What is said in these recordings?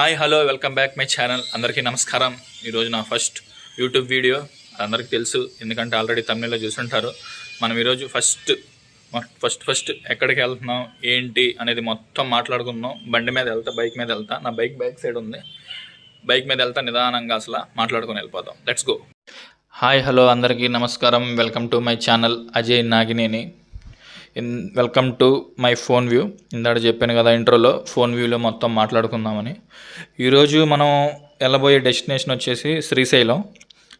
Hi hello welcome back my channel. అందరికీ నమస్కారం. ఈరోజు నా ఫస్ట్ యూట్యూబ్ వీడియో. అందరికీ తెలుసు ఎందుకంటే ఆల్రెడీ తమిళలో చూసుంటారు. మనం ఈరోజు ఫస్ట్ ఫస్ట్ ఫస్ట్ ఎక్కడికి వెళ్తున్నాం ఏంటి అనేది మొత్తం మాట్లాడుకుందాం. బండి మీద వెళ్తా బైక్ మీద వెళ్తా. నా బైక్ బ్యాక్ సైడ్ ఉంది. బైక్ మీద వెళ్తా నిదానంగా అసలు మాట్లాడుకొని వెళ్ళిపోతాం లెట్స్ గో హాయ్ హలో అందరికీ నమస్కారం. Welcome to my channel. Ajay Nagineni. In welcome to my phone view. ఇందాక చెప్పాను కదా ఇంట్రోలో ఫోన్ వ్యూలో మొత్తం మాట్లాడుకుందామని. ఈరోజు మనం వెళ్ళబోయే డెస్టినేషన్ వచ్చేసి శ్రీశైలం.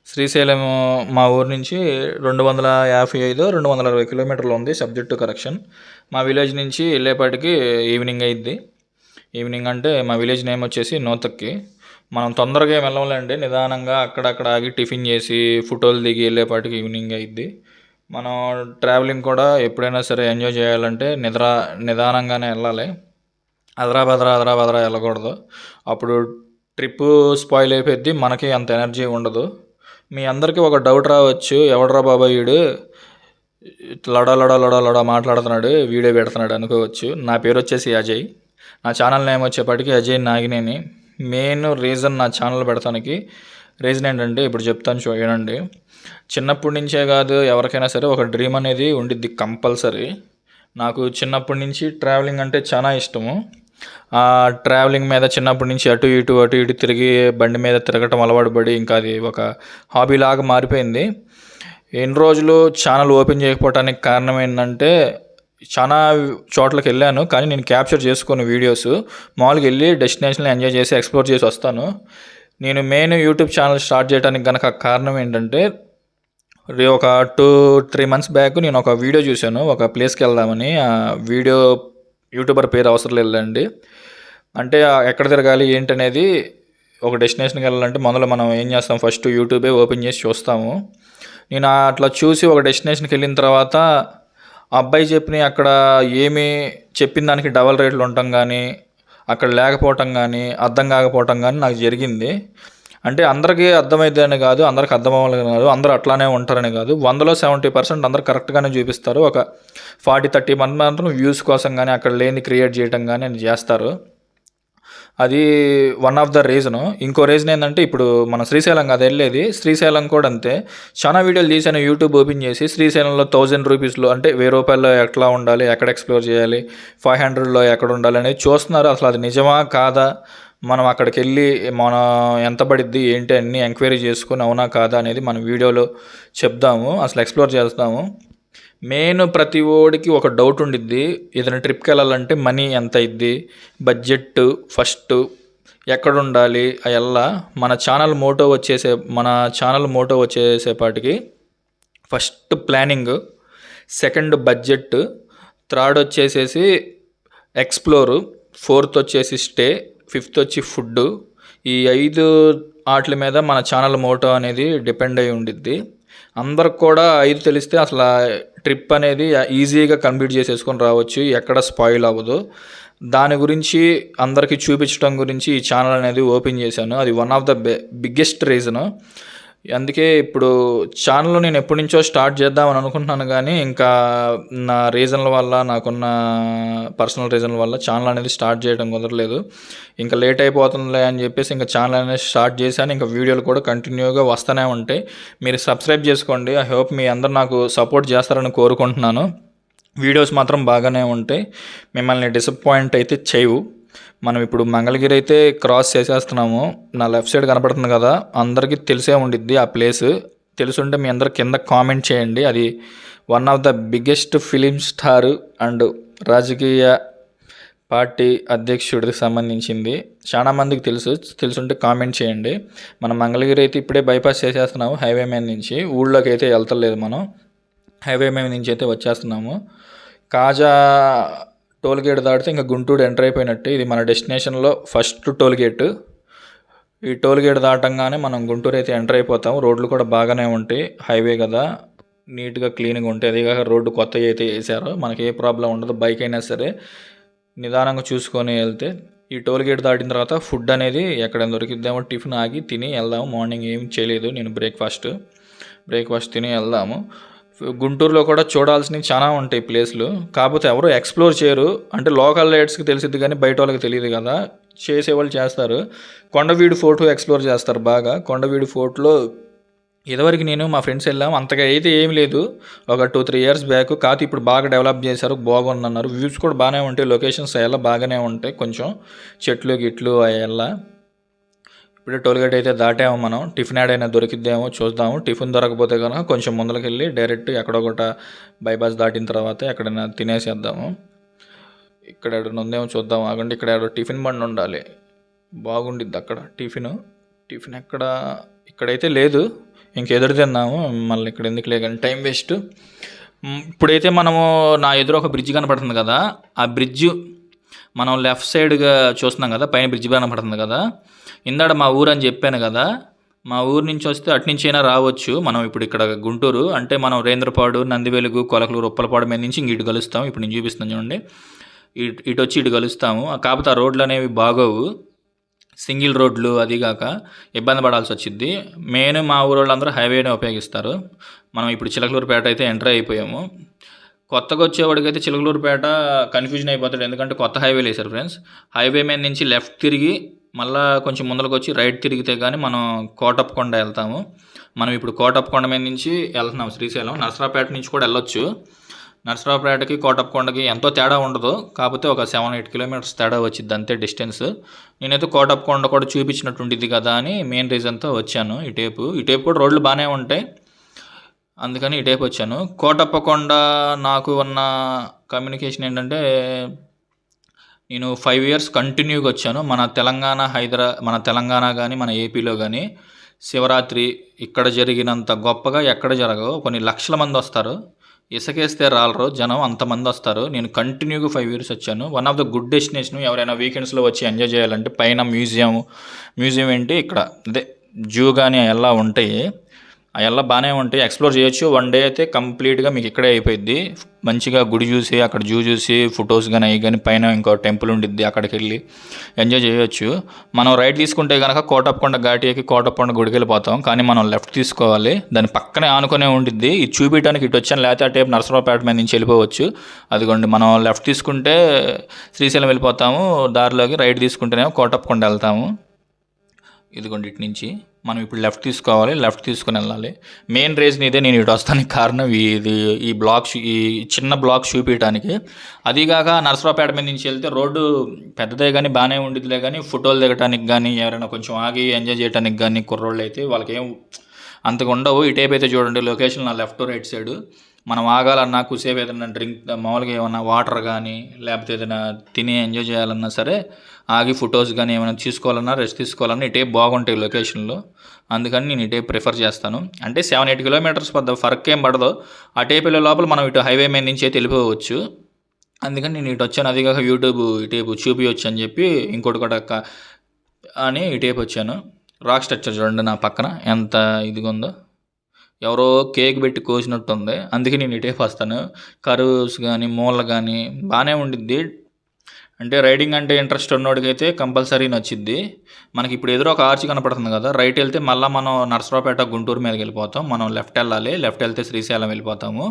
శ్రీశైలం మా ఊరు నుంచి రెండు వందల యాభై ఐదు రెండు వందల అరవై కిలోమీటర్లు ఉంది సబ్జెక్టు కరెక్షన్ మా విలేజ్ నుంచి వెళ్ళేపాటికి ఈవినింగ్ అయింది. ఈవినింగ్ అంటే మా విలేజ్ నేమ్ వచ్చేసి నోతక్కి. మనం తొందరగా ఏం నిదానంగా అక్కడక్కడ ఆగి టిఫిన్ చేసి ఫోటోలు దిగి వెళ్ళేపాటికి ఈవినింగ్ అయింది. మనం ట్రావెలింగ్ కూడా ఎప్పుడైనా సరే ఎంజాయ్ చేయాలంటే నిద్ర నిదానంగానే వెళ్ళాలి. అదరా బదరా అదరా బదరా వెళ్ళకూడదు. అప్పుడు ట్రిప్ స్పాయిల్ అయిపోద్ది మనకి అంత ఎనర్జీ ఉండదు. మీ అందరికీ ఒక డౌట్ రావచ్చు ఎవడరా బాబాయ్ వీడు లడా లడా లడా లడా మాట్లాడుతున్నాడు వీడియో పెడుతున్నాడు అనుకోవచ్చు. నా పేరు వచ్చేసి అజయ్. నా ఛానల్ నేమ్ వచ్చేప్పటికి అజయ్ నాగినేని. మెయిన్ రీజన్ నా ఛానల్ పెడతానికి రీజన్ ఏంటంటే ఇప్పుడు చెప్తాను చూడండి చిన్నప్పటి నుంచే కాదు ఎవరికైనా సరే ఒక డ్రీమ్ అనేది ఉండిద్ది కంపల్సరీ. నాకు చిన్నప్పటి నుంచి ట్రావెలింగ్ అంటే చాలా ఇష్టము. ట్రావెలింగ్ మీద చిన్నప్పటి నుంచి అటు ఇటు అటు ఇటు తిరిగి బండి మీద తిరగటం అలవాటు పడి ఇంకా అది ఒక హాబీ లాగా మారిపోయింది. ఎన్ని రోజులు ఛానల్ ఓపెన్ చేయకపోవటానికి కారణం ఏంటంటే చాలా చోట్లకి వెళ్ళాను కానీ నేను క్యాప్చర్ చేసుకున్న వీడియోస్ మామూలుగా వెళ్ళి డెస్టినేషన్లో ఎంజాయ్ చేసి ఎక్స్ప్లోర్ చేసి వస్తాను. నేను మెయిన్ యూట్యూబ్ ఛానల్ స్టార్ట్ చేయడానికి గనక కారణం ఏంటంటే ఒక టూ త్రీ మంత్స్ బ్యాక్ నేను ఒక వీడియో చూశాను. ఒక ప్లేస్కి వెళ్దామని. ఆ వీడియో యూట్యూబర్ పేరు అవసరం లేదండి అంటే ఎక్కడ తిరగాలి ఏంటనేది ఒక డెస్టినేషన్కి వెళ్ళాలంటే మొదలు మనం ఏం చేస్తాం? ఫస్ట్ యూట్యూబే ఓపెన్ చేసి చూస్తాము. నేను ఆ అట్లా చూసి ఒక డెస్టినేషన్కి వెళ్ళిన తర్వాత అబ్బాయి చెప్పిన అక్కడ ఏమి చెప్పిన దానికి డబల్ రేట్లు ఉండటం కానీ అక్కడ లేకపోవటం కానీ అర్థం కాకపోవటం కానీ నాకు జరిగింది. అంటే అందరికీ అర్థమైతే అని కాదు అందరికి అర్థం అవ్వాలని కాదు అందరూ అట్లానే ఉంటారని కాదు. వందలో సెవెంటీ పర్సెంట్ అందరు కరెక్ట్గానే చూపిస్తారు. ఒక ఫార్టీ థర్టీ మంది మాత్రం వ్యూస్ కోసం కానీ అక్కడ లేని క్రియేట్ చేయటం కానీ అది చేస్తారు. అది వన్ ఆఫ్ ద రీజన్ ఇంకో రీజన్ ఏంటంటే ఇప్పుడు మన శ్రీశైలం కాదు వెళ్ళేది శ్రీశైలం కూడా అంతే. చాలా వీడియోలు తీసాను యూట్యూబ్ ఓపెన్ చేసి శ్రీశైలంలో థౌజండ్ రూపీస్లో అంటే వెయ్యి రూపాయల్లో ఎట్లా ఉండాలి ఎక్కడ ఎక్స్ప్లోర్ చేయాలి ఫైవ్ హండ్రెడ్లో ఎక్కడ ఉండాలి అనేది చూస్తున్నారు. అసలు అది నిజమా కాదా? మనం అక్కడికి వెళ్ళి మనం ఎంత పడిద్ది ఏంటి అన్నీ ఎంక్వైరీ చేసుకుని అవునా కాదా అనేది మనం వీడియోలో చెప్దాము అసలు ఎక్స్ప్లోర్ చేస్తాము. మెయిన్ ప్రతి ఓడికి ఒక డౌట్ ఉండిద్ది. ఏదైనా ట్రిప్కి వెళ్ళాలంటే మనీ ఎంత అయింది బడ్జెట్ ఫస్ట్ ఎక్కడ ఉండాలి? అయల్లా మన ఛానల్ మోటో వచ్చేసే మన channel motto వచ్చేసేపాటికి first planning second budget third వచ్చేసేసి ఎక్స్ప్లోరు ఫోర్త్ వచ్చేసి స్టే ఫిఫ్త్ వచ్చి ఫుడ్ ఈ ఐదు వాటి మీద మన ఛానల్ మోటో అనేది డిపెండ్ అయి ఉండిద్ది. అందరికి కూడా ఐదు తెలిస్తే అసలు ట్రిప్ అనేది ఈజీగా కంప్లీట్ చేసేసుకొని రావచ్చు ఎక్కడ స్పాయిల్ అవ్వదు. దాని గురించి అందరికీ చూపించడం గురించి ఈ ఛానల్ అనేది ఓపెన్ చేశాను. అది one of the biggest reason. అందుకే ఇప్పుడు ఛానల్ నేను ఎప్పటి నుంచో స్టార్ట్ చేద్దామని అనుకుంటున్నాను కానీ ఇంకా నా రీజన్ల వల్ల నాకున్న పర్సనల్ రీజన్ల వల్ల ఛానల్ అనేది స్టార్ట్ చేయడం కుదరలేదు. ఇంకా లేట్ అయిపోతుందిలే అని చెప్పేసి ఇంకా ఛానల్ అనేది స్టార్ట్ చేశాను. ఇంకా వీడియోలు కూడా కంటిన్యూగా వస్తూనే ఉంటాయి. మీరు సబ్స్క్రైబ్ చేసుకోండి. ఐ హోప్ మీ అందరు నాకు సపోర్ట్ చేస్తారని కోరుకుంటున్నాను. వీడియోస్ మాత్రం బాగానే ఉంటాయి. మిమ్మల్ని డిసప్పాయింట్ అయితే చేయవు. మనం ఇప్పుడు మంగళగిరి అయితే క్రాస్ చేసేస్తున్నాము. నా లెఫ్ట్ సైడ్ కనపడుతుంది కదా. అందరికీ తెలిసే ఉండిద్ది ఆ ప్లేస్ తెలుసుంటే మీ అందరు కింద కామెంట్ చేయండి. అది one of the biggest film star and రాజకీయ పార్టీ అధ్యక్షుడికి సంబంధించింది. చాలా మందికి తెలుసు. తెలుసుంటే కామెంట్ చేయండి. మనం మంగళగిరి అయితే ఇప్పుడే బైపాస్ చేసేస్తున్నాము హైవే మీద నుంచి. ఊళ్ళోకి అయితే వెళ్తలేదు మనం. హైవే మీద నుంచి అయితే వచ్చేస్తున్నాము. కాజా టోల్ గేట్ దాటితే ఇంకా గుంటూరు ఎంటర్ అయిపోయినట్టు. ఇది మన డెస్టినేషన్లో ఫస్ట్ టోల్ గేట్ ఈ టోల్ గేట్ దాటంగానే మనం గుంటూరు అయితే ఎంటర్ అయిపోతాం. రోడ్లు కూడా బాగానే ఉంటాయి. హైవే కదా. నీట్గా క్లీన్గా ఉంటాయి అదే కాక రోడ్డు కొత్త అయితే వేసారో మనకి ఏ ప్రాబ్లం ఉండదు. బైక్ అయినా సరే నిదానంగా చూసుకొని వెళ్తే ఈ టోల్ గేట్ దాటిన తర్వాత ఫుడ్ అనేది ఎక్కడ దొరికిద్దామో. టిఫిన్ ఆగి తిని వెళ్దాము. మార్నింగ్ ఏం చేయలేదు. నేను బ్రేక్ఫాస్ట్ బ్రేక్ఫాస్ట్ తిని వెళ్దాము. గుంటూరులో కూడా చూడాల్సినవి చాలా ఉంటాయి ప్లేస్లు. కాకపోతే ఎవరు ఎక్స్ప్లోర్ చేయరు. అంటే లోకల్ లైట్స్కి తెలిసిద్ది కానీ బయట వాళ్ళకి తెలియదు కదా. చేసేవాళ్ళు చేస్తారు. కొండవీడు ఫోర్ట్ ఎక్స్ప్లోర్ చేస్తారు బాగా. కొండవీడు ఫోర్ట్లో ఇదివరకు నేను మా ఫ్రెండ్స్ వెళ్ళాం. అంతగా అయితే ఏం లేదు. ఒక టూ త్రీ ఇయర్స్ బ్యాక్ కాకపోతే ఇప్పుడు బాగా డెవలప్ చేశారు. బాగుందన్నారు. వ్యూస్ కూడా బాగానే ఉంటాయి. లొకేషన్స్ ఎలా బాగానే ఉంటాయి. కొంచెం చెట్లు గిట్లు అయ్యల్లా ఇప్పుడు టోల్గేట్ అయితే దాటాము మనం. టిఫిన్ యాడ్ అయినా దొరికిద్దేమో చూద్దాము. టిఫిన్ దొరకపోతే కనుక కొంచెం ముందరికి వెళ్ళి డైరెక్ట్ ఎక్కడొకట బైపాస్ దాటిన తర్వాత ఎక్కడైనా తినేసేద్దాము. ఇక్కడ ఎక్కడ ఉందేమో చూద్దాం. ఆగండి ఇక్కడ ఎక్కడ టిఫిన్ బండి ఉండాలి. బాగుండిద్ది అక్కడ టిఫిన్. టిఫిన్ ఎక్కడ? ఇక్కడైతే లేదు. ఇంకెదురు తిన్నాము మళ్ళీ ఇక్కడ ఎందుకు లేదని టైం వేస్ట్. ఇప్పుడైతే మనము నా ఎదురు ఒక బ్రిడ్జ్ కనపడుతుంది కదా. ఆ బ్రిడ్జ్ మనం లెఫ్ట్ సైడ్గా చూస్తున్నాం కదా పైన బ్రిడ్జ్ కనపడుతుంది కదా. ఇందాడ మా ఊరు అని చెప్పాను కదా మా ఊరు నుంచి వస్తే అటు నుంచి అయినా రావచ్చు. మనం ఇప్పుడు ఇక్కడ గుంటూరు అంటే మనం రేంద్రపాడు నందివెలుగు కొలకలూరు ఉప్పలపాడు మీద నుంచి ఇంక ఇటు కలుస్తాం. ఇప్పుడు నేను చూపిస్తాను చూడండి. ఇటు ఇటు వచ్చి ఇటు కలుస్తాము. కాకపోతే ఆ రోడ్లు అనేవి బాగోవు. సింగిల్ రోడ్లు అది కాక ఇబ్బంది పడాల్సి వచ్చింది మెయిన్ మా ఊరు వాళ్ళందరూ హైవేనే ఉపయోగిస్తారు. మనం ఇప్పుడు చిలకలూరుపేట అయితే ఎంటర్ అయిపోయాము. కొత్తగా వచ్చేవాడికైతే చిలకలూరుపేట కన్ఫ్యూజన్ అయిపోతాడు. ఎందుకంటే కొత్త హైవేలు వేశారు ఫ్రెండ్స్ హైవే మీద నుంచి లెఫ్ట్ తిరిగి మళ్ళీ కొంచెం ముందరకు వచ్చి రైట్ తిరిగితే కానీ మనం కోటప్పకొండ వెళ్తాము. మనం ఇప్పుడు కోటప్పకొండ మీద నుంచి వెళ్తున్నాం శ్రీశైలం. నరసరాపేట నుంచి కూడా వెళ్ళొచ్చు. నరసరావుపేటకి కోటప్పకొండకి ఎంతో తేడా ఉండదు. కాకపోతే ఒక సెవెన్ ఎయిట్ కిలోమీటర్స్ తేడా వచ్చింది అంతే డిస్టెన్స్ నేనైతే కోటప్పకొండ కూడా చూపించినట్టుండిద్ది కదా అని మెయిన్ రీజన్తో వచ్చాను. ఈ టేపు ఈ టేపు కూడా రోడ్లు బాగానే ఉంటాయి. అందుకని ఈ టేపు వచ్చాను. కోటప్పకొండ నాకు ఉన్న కమ్యూనికేషన్ ఏంటంటే నేను ఫైవ్ ఇయర్స్ కంటిన్యూగా వచ్చాను. మన తెలంగాణ హైదరా మన తెలంగాణ కానీ మన ఏపీలో కానీ శివరాత్రి ఇక్కడ జరిగినంత గొప్పగా ఎక్కడ జరగవు. కొన్ని లక్షల మంది వస్తారు. ఇసుకేస్తే రాలరు. జనం అంతమంది వస్తారు. నేను కంటిన్యూగా ఫైవ్ ఇయర్స్ వచ్చాను. One of the good destination ఎవరైనా వీకెండ్స్లో వచ్చి ఎంజాయ్ చేయాలంటే పైన మ్యూజియం మ్యూజియం ఏంటి? ఇక్కడ. అదే జూ కానీ ఎలా ఉంటాయి. అవి బాగానే ఉంటాయి. ఎక్స్ప్లోర్ చేయొచ్చు. వన్ డే అయితే కంప్లీట్గా మీకు ఇక్కడే అయిపోయింది మంచిగా గుడి చూసి అక్కడ జూ చూసి ఫొటోస్ కానీ అవి కానీ పైన ఇంకో టెంపుల్ ఉండిద్ది అక్కడికి వెళ్ళి ఎంజాయ్ చేయొచ్చు. మనం రైట్ తీసుకుంటే కనుక కోటప్పకొండ ఘాటి ఎక్కి కోటప్పకొండ గుడికి వెళ్ళిపోతాం. కానీ మనం లెఫ్ట్ తీసుకోవాలి. దాని పక్కనే ఆనుకునే ఉండిద్ది. ఇది చూపించడానికి ఇటు వచ్చాను లేకపోతే ఆ టైపు నరసరావుపేట మీద నుంచి వెళ్ళిపోవచ్చు. అదిగోండి మనం లెఫ్ట్ తీసుకుంటే శ్రీశైలం వెళ్ళిపోతాము. దారిలోకి రైట్ తీసుకుంటేనేమో కోటప్పకొండ వెళ్తాము. ఇదిగోండి ఇటు నుంచి. మనం ఇప్పుడు లెఫ్ట్ తీసుకోవాలి లెఫ్ట్ తీసుకుని వెళ్ళాలి. మెయిన్ రీజన్ ఇదే నేను ఇటు వస్తానికి కారణం ఇది ఈ బ్లాక్ ఈ చిన్న బ్లాక్ చూపించడానికి అదిగాక నర్సరావుపేట మీద నుంచి వెళ్తే రోడ్డు పెద్దదే కానీ బాగానే ఉండిద్దిలే కానీ ఫోటోలు దిగడానికి కానీ ఎవరైనా కొంచెం ఆగి ఎంజాయ్ చేయడానికి కానీ కుర్రోళ్ళు అయితే వాళ్ళకి ఏం అంతగా ఉండవు. ఇటేపు అయితే చూడండి లొకేషన్ నా లెఫ్ట్ రైట్ సైడ్ మనం ఆగాలన్నా కుసేపు ఏదైనా డ్రింక్ మామూలుగా ఏమన్నా వాటర్ కానీ లేకపోతే ఏదైనా తిని ఎంజాయ్ చేయాలన్నా సరే ఆగి ఫొటోస్ కానీ ఏమైనా తీసుకోవాలన్నా రెస్ట్ తీసుకోవాలన్నా ఇటే బాగుంటాయి లొకేషన్లో. అందుకని నేను ఇటే ప్రిఫర్ చేస్తాను. అంటే సెవెన్ ఎయిట్ కిలోమీటర్స్ పెద్ద ఫర్క్ ఏం పడదు. ఆ టేప్ వెళ్ళే లోపల మనం ఇటు హైవే మీద నుంచి అయితే వెళ్ళిపోవచ్చు. అందుకని నేను ఇటు వచ్చాను. అది కాక యూట్యూబ్ ఇటేపు చూపించవచ్చు అని చెప్పి ఇంకోటి కూడా క- అని ఇటేపు వచ్చాను. రాక్ స్ట్రక్చర్ చూడండి నా పక్కన. ఎంత ఇదిగా ఉందో ఎవరో కేక్ పెట్టి కోసినట్టుంది. అందుకే నేను ఇటేపు వస్తాను. కర్వ్స్ కానీ మూల కానీ బాగానే ఉండిద్ది. అంటే రైడింగ్ అంటే ఇంట్రెస్ట్ ఉన్నోడికైతే కంపల్సరీ నచ్చిద్ది. మనకి ఇప్పుడు ఎదురు ఒక ఆర్చి కనపడుతుంది కదా రైట్ వెళ్తే మళ్ళీ మనం నర్సరావుపేట గుంటూరు మీదకి వెళ్ళిపోతాం. మనం లెఫ్ట్ వెళ్ళాలి లెఫ్ట్ వెళ్తే శ్రీశైలం వెళ్ళిపోతాము.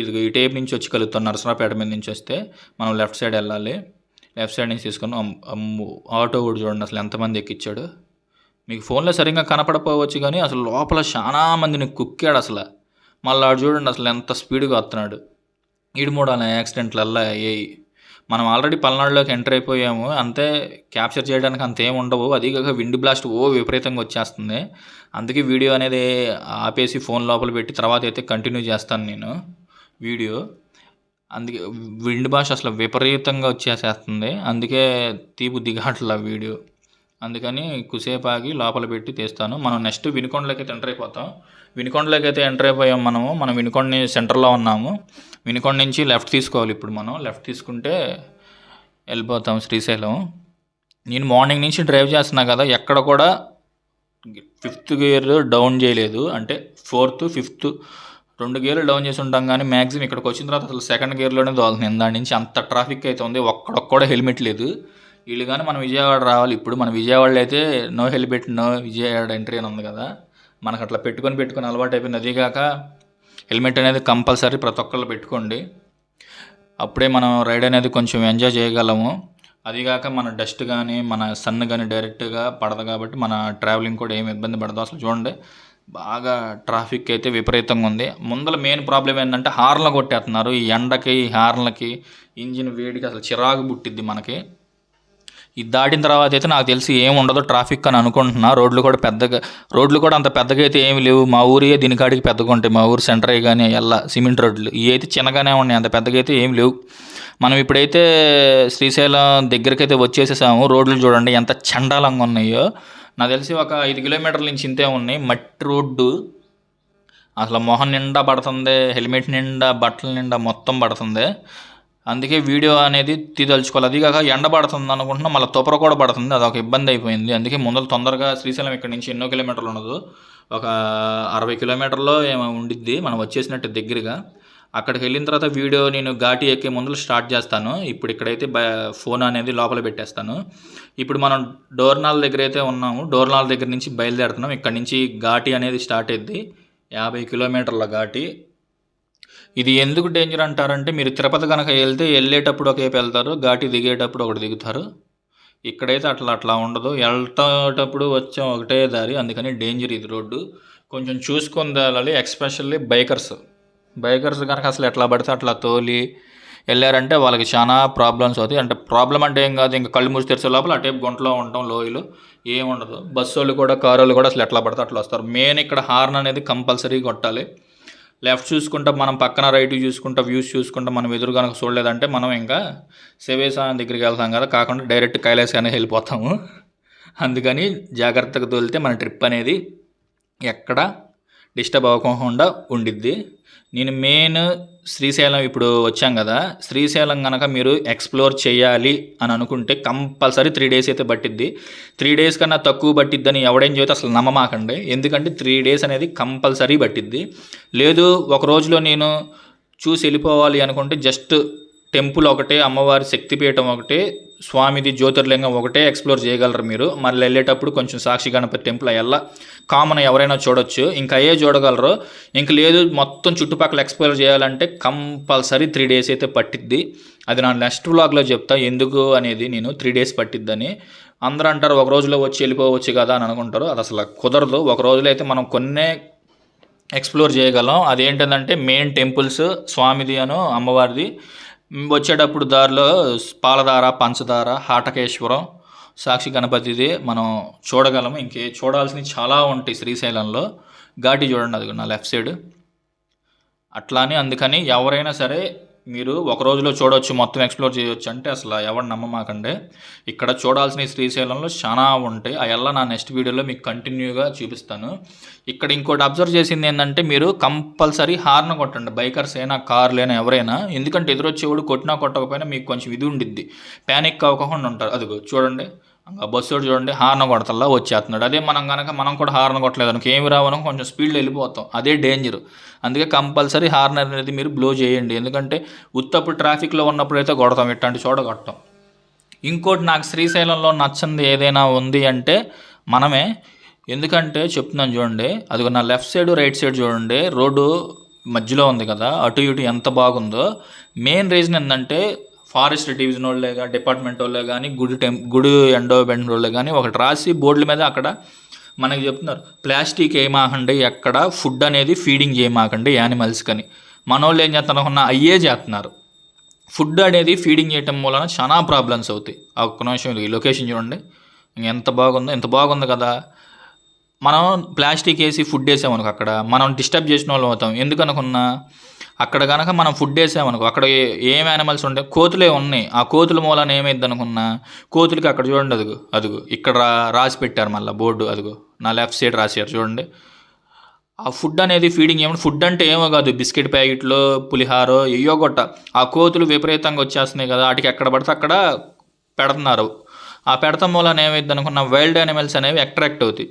ఇది ఈ టైప్ నుంచి వచ్చి కలుగుతాం నర్సరావుపేట మీద నుంచి వస్తే. మనం లెఫ్ట్ సైడ్ వెళ్ళాలి. లెఫ్ట్ సైడ్ నుంచి తీసుకుని ఆటో కూడా చూడండి అసలు ఎంతమంది ఎక్కిచ్చాడు. మీకు ఫోన్లో సరిగ్గా కనపడపోవచ్చు కానీ అసలు లోపల చాలా మందిని కుక్కాడు అసలు. మళ్ళీ ఆడు చూడండి అసలు ఎంత స్పీడ్గా వస్తున్నాడు. ఈడు మూడు అలా యాక్సిడెంట్లల్లా అయ్యాయి. మనం ఆల్రెడీ పల్నాడులోకి ఎంటర్ అయిపోయాము. అంతే క్యాప్చర్ చేయడానికి అంతేం ఉండవు. అది కాక విండ్ బ్లాస్ట్ ఓ విపరీతంగా వచ్చేస్తుంది. అందుకే వీడియో అనేది ఆపేసి ఫోన్ లోపల పెట్టి తర్వాత అయితే కంటిన్యూ చేస్తాను నేను వీడియో. అందుకే విండ్ బాష్ అసలు విపరీతంగా వచ్చేసేస్తుంది. అందుకే తీపు దిగాట్ల వీడియో. అందుకని కుసేపు ఆగి లోపల పెట్టి తీస్తాను. మనం నెక్స్ట్ వినుకొండలోకి అయితే ఎంటర్ అయిపోతాం. వినుకొండలోకి అయితే ఎంటర్ అయిపోయాం మనము. మనం వినుకొండ సెంటర్లో ఉన్నాము. వినుకొండ నుంచి లెఫ్ట్ తీసుకోవాలి ఇప్పుడు మనం. లెఫ్ట్ తీసుకుంటే వెళ్ళిపోతాం శ్రీశైలం. నేను మార్నింగ్ నుంచి డ్రైవ్ చేస్తున్నా కదా ఎక్కడ కూడా ఫిఫ్త్ గేర్ డౌన్ చేయలేదు. అంటే ఫోర్త్ ఫిఫ్త్ రెండు గేర్లు డౌన్ చేసి ఉంటాం కానీ మ్యాక్సిమం ఇక్కడికి వచ్చిన తర్వాత అసలు సెకండ్ గేర్లోనే తోలుతుంది దాని నుంచి అంత ట్రాఫిక్ అయితే ఉంది. ఒక్కడొక్కడ హెల్మెట్ లేదు. వీళ్ళు కానీ మన విజయవాడ రావాలి. ఇప్పుడు మన విజయవాడలో అయితే no helmet no Vijayawada entry అని ఉంది కదా. మనకు అట్లా పెట్టుకొని పెట్టుకొని అలవాటు అయిపోయింది. అదిగాక హెల్మెట్ అనేది కంపల్సరీ ప్రతి ఒక్కళ్ళు పెట్టుకోండి. అప్పుడే మనం రైడ్ అనేది కొంచెం ఎంజాయ్ చేయగలము. అదిగాక మన డస్ట్ కానీ మన సన్ కానీ డైరెక్ట్గా పడదు కాబట్టి మన ట్రావెలింగ్ కూడా ఏమి ఇబ్బంది పడదు. అసలు చూడండి బాగా ట్రాఫిక్ అయితే విపరీతంగా ఉంది. ముందర మెయిన్ ప్రాబ్లం ఏంటంటే హార్న్లు కొట్టేస్తున్నారు. ఈ ఎండకి ఈ హార్న్లకి ఇంజిన్ వేడికి అసలు చిరాకు పుట్టిద్ది మనకి. ఇది దాటిన తర్వాత అయితే నాకు తెలిసి ఏం ఉండదు ట్రాఫిక్ అని అనుకుంటున్నా. రోడ్లు కూడా పెద్దగా రోడ్లు కూడా అంత పెద్దగా అయితే ఏమి లేవు. మా ఊరి దీనికాడికి పెద్దగా ఉంటాయి. మా ఊరు సెంటర్ కానీ ఎల్లా సిమెంట్ రోడ్లు. ఇవి అయితే చిన్నగానే ఉన్నాయి. అంత పెద్దగా అయితే ఏం లేవు. మనం ఇప్పుడైతే శ్రీశైలం దగ్గరికి అయితే వచ్చేసేసాము. రోడ్లు చూడండి ఎంత చండాలంగా ఉన్నాయో. నాకు తెలిసి ఒక ఐదు కిలోమీటర్ల నుంచి ఇంతే ఉన్నాయి. మట్టి రోడ్డు. అసలు మొహం నిండా పడుతుంది. హెల్మెట్ నిండా బట్టల నిండా మొత్తం పడుతుంది. అందుకే వీడియో అనేది తీదలుచుకోవాలి. అది కాక ఎండ పడుతుంది అనుకుంటున్నా మళ్ళీ తొపర కూడా పడుతుంది. అదొక ఇబ్బంది అయిపోయింది. అందుకే ముందర తొందరగా శ్రీశైలం ఇక్కడ నుంచి ఎన్నో కిలోమీటర్లు ఉండదు. ఒక అరవై కిలోమీటర్లో ఏమో ఉండిద్ది. మనం వచ్చేసినట్టు దగ్గరగా. అక్కడికి వెళ్ళిన తర్వాత వీడియో నేను ఘాటి ఎక్కే ముందు స్టార్ట్ చేస్తాను. ఇప్పుడు ఇక్కడైతే బ ఫోన్ అనేది లోపల పెట్టేస్తాను. ఇప్పుడు మనం డోర్నాల్ దగ్గర అయితే ఉన్నాము. డోర్నాల్ దగ్గర నుంచి బయలుదేరుతున్నాం. ఇక్కడ నుంచి ఘాటి అనేది స్టార్ట్ అయింది యాభై కిలోమీటర్ల ఘాటి. ఇది ఎందుకు డేంజర్ అంటారంటే మీరు తిరుపతి కనుక వెళ్తే వెళ్ళేటప్పుడు ఒకవైపు వెళ్తారు ఘాటి దిగేటప్పుడు ఒకటి దిగుతారు. ఇక్కడైతే అట్లా అట్లా ఉండదు. వెళ్తేటప్పుడు వచ్చాం ఒకటే దారి అందుకని డేంజర్ ఇది రోడ్డు. కొంచెం చూసుకొని వెళ్ళాలి ఎక్స్పెషల్లీ బైకర్స్ బైకర్స్ కనుక అసలు ఎట్లా పడితే అట్లా తోలి వెళ్ళారంటే వాళ్ళకి చాలా ప్రాబ్లమ్స్ అవుతాయి. అంటే ప్రాబ్లం అంటే ఏం కాదు ఇంకా కళ్ళు మూసి తెరిచే లోపల అటే గుంటలో ఉంటాం లోయలు ఏముండదు బస్సు వాళ్ళు కూడా కారు వాళ్ళు కూడా అసలు ఎట్లా పడితే అట్లా వస్తారు. మెయిన్ ఇక్కడ హార్న్ అనేది కంపల్సరీ కొట్టాలి. లెఫ్ట్ చూసుకుంటా మనం పక్కన రైట్ చూసుకుంటా వ్యూస్ చూసుకుంటా మనం ఎదురు కనుక చూడలేదంటే మనం ఇంకా శివేశా దగ్గరికి వెళ్తాం కదా కాకుండా డైరెక్ట్ కైలాసానికి వెళ్ళిపోతాము. అందుకని జాగ్రత్తగా తోలితే మన ట్రిప్ అనేది ఎక్కడ డిస్టర్బ్ అవ్వకుండా ఉండిద్ది. నేను మెయిన్ శ్రీశైలం ఇప్పుడు వచ్చాం కదా. శ్రీశైలం కనుక మీరు ఎక్స్ప్లోర్ చేయాలి అని అనుకుంటే కంపల్సరీ త్రీ డేస్ అయితే పట్టిద్ది. త్రీ డేస్ కన్నా తక్కువ పట్టిద్దని ఎవడేం చెబితే అసలు నమ్మమాకండి. ఎందుకంటే త్రీ డేస్ అనేది కంపల్సరీ పట్టిద్ది. లేదు ఒక రోజులో నేను చూసి వెళ్ళిపోవాలి అనుకుంటే జస్ట్ టెంపుల్ ఒకటే అమ్మవారి శక్తిపీఠం ఒకటే స్వామిది జ్యోతిర్లింగం ఒకటే ఎక్స్ప్లోర్ చేయగలరు మీరు. మళ్ళీ వెళ్ళేటప్పుడు కొంచెం సాక్షి గణపతి టెంపుల్ అయ్యల్లా. కామన్ ఎవరైనా చూడొచ్చు. ఇంకా అయ్యే చూడగలరు. ఇంక లేదు మొత్తం చుట్టుపక్కల ఎక్స్ప్లోర్ చేయాలంటే కంపల్సరీ త్రీ డేస్ అయితే పట్టిద్ది. అది నా నెక్స్ట్ వ్లాగ్లో చెప్తా ఎందుకు అనేది నేను త్రీ డేస్ పట్టిద్దని. అందరూ అంటారు ఒక రోజులో వచ్చి వెళ్ళిపోవచ్చు కదా అని అనుకుంటారు. అది అసలు కుదరదు. ఒక రోజులో అయితే మనం కొన్నే ఎక్స్ప్లోర్ చేయగలం. అదేంటంటే మెయిన్ టెంపుల్స్ స్వామిది అను అమ్మవారిది. వచ్చేటప్పుడు దారిలో పాలధార పంచదార హాటకేశ్వరం సాక్షి గణపతిది మనం చూడగలము. ఇంకే చూడాల్సినవి చాలా ఉంటాయి శ్రీశైలంలో. ఘాటి చూడండి అది నా లెఫ్ట్ సైడ్. అట్లానే అందుకని ఎవరైనా సరే మీరు ఒక రోజులో చూడవచ్చు మొత్తం ఎక్స్ప్లోర్ చేయవచ్చు అంటే అసలు ఎవరు నమ్మమాకండి. ఇక్కడ చూడాల్సిన శ్రీశైలంలో చాలా ఉంటాయి అవల్ల నా నెక్స్ట్ వీడియోలో మీకు కంటిన్యూగా చూపిస్తాను. ఇక్కడ ఇంకోటి అబ్జర్వ్ చేసింది ఏంటంటే మీరు కంపల్సరీ హార్న్ కొట్టండి. బైకర్స్ అయినా కార్లైనా ఎవరైనా. ఎందుకంటే ఎదురొచ్చేవాడు కొట్టినా కొట్టకపోయినా మీకు కొంచెం ఇది ఉండిద్ది. ప్యానిక్ అవ్వకుండా ఉంటారు. అది చూడండి. ఇంకా బస్సు చూడండి హార్న్ కొడతల్లా వచ్చేస్తున్నాడు. అదే మనం కనుక మనం కూడా హార్న్ కొట్టలేదు అనుకో ఏమి రావడం కొంచెం స్పీడ్లో వెళ్ళిపోతాం. అదే డేంజర్ అందుకే కంపల్సరీ హార్న్ అనేది మీరు బ్లో చేయండి. ఎందుకంటే ఉత్తప్పుడు ట్రాఫిక్లో ఉన్నప్పుడు అయితే కొడతాం ఇట్లాంటి చోట కొట్టం. ఇంకోటి నాకు శ్రీశైలంలో నచ్చింది ఏదైనా ఉంది అంటే మనమే. ఎందుకంటే చెప్తున్నాను చూడండి అది నా లెఫ్ట్ సైడ్ రైట్ సైడ్ చూడండి. రోడ్డు మధ్యలో ఉంది కదా అటు ఇటు ఎంత బాగుందో. మెయిన్ రీజన్ ఏంటంటే ఫారెస్ట్ డివిజన్ వాళ్ళే కానీ డిపార్ట్మెంట్ వాళ్ళే కానీ గుడి టెం గుడి ఎండోమెంట్ వాళ్ళే కానీ ఒకటి రాసి బోర్డుల మీద అక్కడ మనకి చెప్తున్నారు ప్లాస్టిక్ ఏమాకండి ఎక్కడ ఫుడ్ అనేది ఫీడింగ్ చేయమాకండి యానిమల్స్ అని మనోళ్ళు ఏం చేస్తున్నారు అయ్యే చేస్తున్నారు. ఫుడ్ అనేది ఫీడింగ్ చేయటం వలన చాలా ప్రాబ్లమ్స్ అవుతాయి. ఆ ఒక్క నిమిషం ఈ లొకేషన్ చూడండి. ఎంత బాగుందో ఎంత బాగుంది కదా. మనం ప్లాస్టిక్ వేసి ఫుడ్ వేసామనుకో అక్కడ మనం డిస్టర్బ్ చేసిన వాళ్ళం అవుతాం. ఎందుకనుకున్నా అక్కడ కనుక మనం ఫుడ్ వేసామనుకో అక్కడ ఏం యానిమల్స్ ఉంటాయి కోతులే ఉన్నాయి. ఆ కోతుల మూలాన ఏమైంది అనుకున్నా కోతులకి అక్కడ చూడండి అదుగు అదుగు ఇక్కడ రా- రాసి పెట్టారు మళ్ళీ బోర్డు అదుగు నా లెఫ్ట్ సైడ్ రాసారు చూడండి. ఆ ఫుడ్ అనేది ఫీడింగ్ ఏమో ఫుడ్ అంటే ఏమో కాదు బిస్కెట్ ప్యాకెట్లు పులిహారో ఏయో గొట్ట. ఆ కోతులు విపరీతంగా వచ్చేస్తున్నాయి కదా వాటికి ఎక్కడ పడితే అక్కడ పెడుతున్నారు. ఆ పెడత మూలన ఏమైంది అనుకున్న వైల్డ్ యానిమల్స్ అనేవి అట్రాక్ట్ అవుతాయి.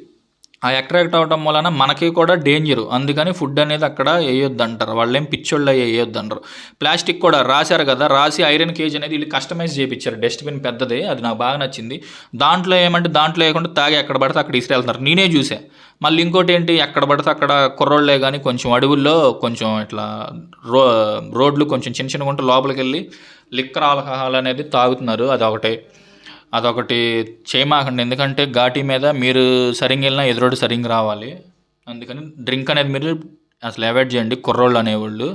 ఆ అట్రాక్ట్ అవడం వలన మనకి కూడా డేంజర్ అందుకని ఫుడ్ అనేది అక్కడ వేయొద్దు అంటారు వాళ్ళు ఏం పిచ్చోళ్ళు వేయొద్దు అంటారు ప్లాస్టిక్ కూడా రాశారు కదా రాసి ఐరన్ కేజ్ అనేది వీళ్ళు కస్టమైజ్ చేయించారు డస్ట్బిన్ పెద్దది అది నాకు బాగా నచ్చింది. దాంట్లో ఏమంటే దాంట్లో వేయకుండా తాగి ఎక్కడ పడితే అక్కడ ఇసిరేళ్తున్నారు నేనే చూసా. మళ్ళీ ఇంకోటి ఏంటి ఎక్కడ పడితే అక్కడ కుర్రోళ్ళే కానీ కొంచెం అడవుల్లో కొంచెం ఇట్లా రో రోడ్లు కొంచెం చిన్న చిన్నగా ఉంటే లోపలికి వెళ్ళి లిక్కర్ ఆల్కహాల్ అనేది తాగుతున్నారు. అది ఒకటే. అదొకటి చేయమాకండి ఎందుకంటే ఘాటీ మీద మీరు సరింగ్ వెళ్ళినా ఎదురోడు సరిగ్గా రావాలి. అందుకని డ్రింక్ అనేది మీరు అసలు అవాయిడ్ చేయండి. కుర్రోళ్ళు అనేవాళ్ళు.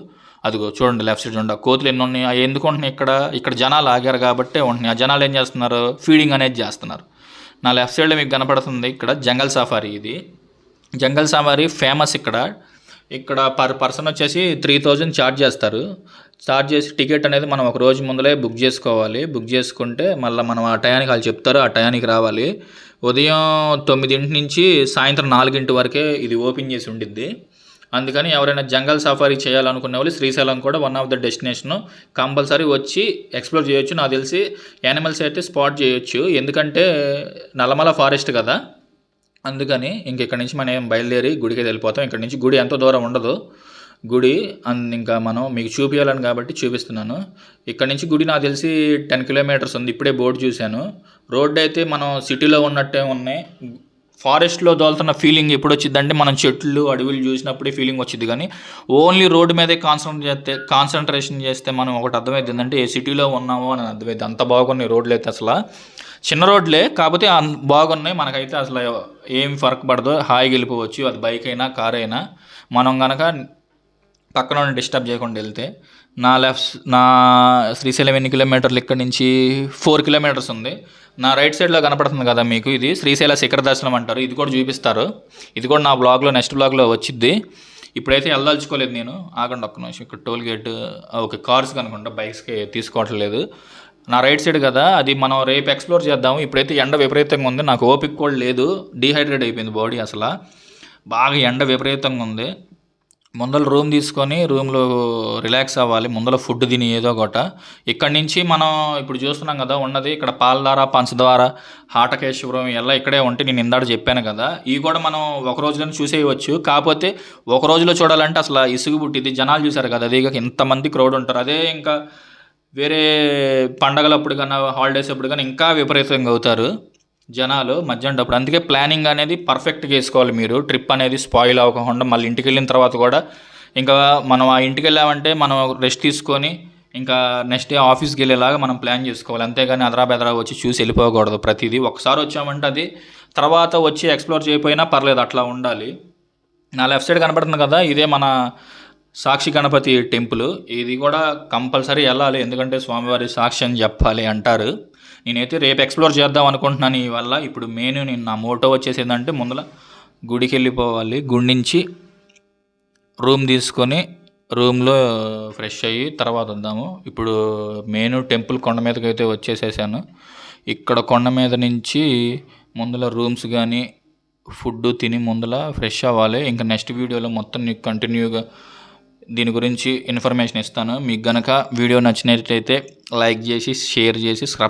అదిగో చూడండి లెఫ్ట్ సైడ్ చూడండి. ఆ కోతులు ఎన్ని ఉన్నాయి? అవి ఎందుకు ఉంటున్నాయి ఇక్కడ? ఇక్కడ జనాలు ఆగారు కాబట్టి ఉంటున్నాయి. ఆ జనాలు ఏం చేస్తున్నారు? ఫీడింగ్ అనేది చేస్తున్నారు. నా లెఫ్ట్ సైడ్లో మీకు కనపడుతుంది ఇక్కడ జంగల్ సఫారీ ఇది. జంగల్ సఫారీ ఫేమస్ ఇక్కడ. ఇక్కడ పర్ పర్సన్ వచ్చేసి త్రీ థౌజండ్ ఛార్జ్ చేస్తారు. స్టార్ట్ చేసి టికెట్ అనేది మనం ఒక రోజు ముందలే బుక్ చేసుకోవాలి. బుక్ చేసుకుంటే మళ్ళీ మనం ఆ టయానికి వాళ్ళు చెప్తారు ఆ టయానికి రావాలి. ఉదయం తొమ్మిదింటి నుంచి సాయంత్రం నాలుగింటి వరకే ఇది ఓపెన్ చేసి ఉండిద్ది. అందుకని ఎవరైనా జంగల్ సఫారీ చేయాలనుకునే వాళ్ళు శ్రీశైలం కూడా one of the destination compulsory వచ్చి ఎక్స్ప్లోర్ చేయొచ్చు. నాకు తెలిసి యానిమల్స్ అయితే స్పాట్ చేయొచ్చు. ఎందుకంటే నల్లమల ఫారెస్ట్ కదా. అందుకని ఇంక ఇక్కడ నుంచి మనం ఏం బయలుదేరి గుడికి వెళ్ళిపోతాం. ఇక్కడ నుంచి గుడి ఎంతో దూరం ఉండదు. గుడి అండ్ ఇంకా మనం మీకు చూపించాలని కాబట్టి చూపిస్తున్నాను. ఇక్కడ నుంచి గుడి నాకు తెలిసి టెన్ కిలోమీటర్స్ ఉంది. ఇప్పుడే బోర్డు చూశాను. రోడ్డు అయితే మనం సిటీలో ఉన్నట్టే ఉన్నాయి. ఫారెస్ట్లో దోలుతున్న ఫీలింగ్ ఎప్పుడు వచ్చిందంటే మనం చెట్లు అడవులు చూసినప్పుడే ఫీలింగ్ వచ్చింది. కానీ ఓన్లీ రోడ్డు మీదే కాన్సన్ట్రేట్ చేస్తే కాన్సన్ట్రేషన్ చేస్తే మనం ఒకటి అర్థమైంది ఏంటంటే ఏ సిటీలో ఉన్నామో అని అర్థమైంది అంత బాగున్నాయి రోడ్లు అయితే అసలు. చిన్న రోడ్లే కాకపోతే బాగున్నాయి. మనకైతే అసలు ఏం ఫరక్ పడదు. హాయిగా వెళ్ళిపోవచ్చు. అది బైక్ అయినా కార్ అయినా. మనం కనుక పక్కన డిస్టర్బ్ చేయకుండా వెళ్తే నా లెఫ్ట్ నా శ్రీశైలం ఎన్ని కిలోమీటర్లు ఇక్కడ నుంచి ఫోర్ కిలోమీటర్స్ ఉంది. నా రైట్ సైడ్లో కనపడుతుంది కదా మీకు ఇది. శ్రీశైల శిఖర దర్శనం అంటారు. ఇది కూడా చూపిస్తారు. ఇది కూడా నా బ్లాగ్లో నెక్స్ట్ బ్లాగ్లో వచ్చిద్ది. ఇప్పుడైతే వెళ్ళదలుచుకోలేదు నేను. ఆగండి ఒక్క నిమిషం. ఇక్కడ టోల్ గేట్ ఓకే కార్స్ కనుకుంటా బైక్స్కి తీసుకోవట్లేదు. నా రైట్ సైడ్ కదా. అది మనం రేపు ఎక్స్ప్లోర్ చేద్దాము. ఇప్పుడైతే ఎండ విపరీతంగా ఉంది. నాకు ఓపిక కూడా లేదు. డీహైడ్రేట్ అయిపోయింది బాడీ అసలు. బాగా ఎండ విపరీతంగా ఉంది. ముందర రూమ్ తీసుకొని రూమ్లో రిలాక్స్ అవ్వాలి ముందర ఫుడ్ తిని ఏదో ఒకట ఇక్కడి నుంచి మనం ఇప్పుడు చూస్తున్నాం కదా ఉన్నది ఇక్కడ పాలధార పంచదార హాటకేశ్వరం ఎలా ఇక్కడే ఉంటే నేను ఇందాక చెప్పాను కదా ఇవి కూడా మనం ఒక రోజులోనే చూసేయవచ్చు. కాకపోతే ఒక రోజులో చూడాలంటే అసలు ఇసుగు పుట్టింది. జనాలు చూశారు కదా అదే ఇంతమంది క్రౌడ్ ఉంటారు. అదే ఇంకా వేరే పండగలప్పుడు కన్నా హాలిడేస్ అప్పుడు కానీ ఇంకా విపరీతంగా అవుతారు. జనాలు మధ్యాహ్నం అప్పుడు అందుకే ప్లానింగ్ అనేది పర్ఫెక్ట్గా వేసుకోవాలి మీరు. ట్రిప్ అనేది స్పాయిల్ అవ్వకుండా మళ్ళీ ఇంటికి వెళ్ళిన తర్వాత కూడా ఇంకా మనం ఆ ఇంటికి వెళ్ళామంటే మనం రెస్ట్ తీసుకొని ఇంకా నెక్స్ట్ డే ఆఫీస్కి వెళ్ళేలాగా మనం ప్లాన్ చేసుకోవాలి. అంతేగాని అదరా బెదరా వచ్చి చూసి వెళ్ళిపోకూడదు ప్రతిదీ. ఒకసారి వచ్చామంటే అది తర్వాత వచ్చి ఎక్స్ప్లోర్ చేయకపోయినా పర్లేదు అట్లా ఉండాలి. నా లెఫ్ట్ సైడ్ కనపడుతుంది కదా ఇదే మన సాక్షి గణపతి టెంపుల్. ఇది కూడా కంపల్సరీ వెళ్ళాలి. ఎందుకంటే స్వామివారి సాక్షి అని చెప్పాలి అంటారు. నేనైతే రేపు ఎక్స్ప్లోర్ చేద్దాం అనుకుంటున్నాను ఈ వల్ల. ఇప్పుడు మెయిన్ నేను నా మోటో వచ్చేసి ఏంటంటే ముందర గుడికి వెళ్ళిపోవాలి గుడి నుంచి రూమ్ తీసుకొని రూమ్లో ఫ్రెష్ అయ్యి తర్వాత వద్దాము. ఇప్పుడు మెయిన్ టెంపుల్ కొండ మీదకి అయితే వచ్చేసేసాను. ఇక్కడ కొండ మీద నుంచి ముందల రూమ్స్ కానీ ఫుడ్ తిని ముందల ఫ్రెష్ అవ్వాలి. ఇంకా నెక్స్ట్ వీడియోలో మొత్తం నీకు కంటిన్యూగా దీని గురించి ఇన్ఫర్మేషన్ ఇస్తాను. మీకు గనక వీడియో నచ్చినట్లయితే లైక్ చేసి షేర్ చేసి సబ్స్క్రైబ్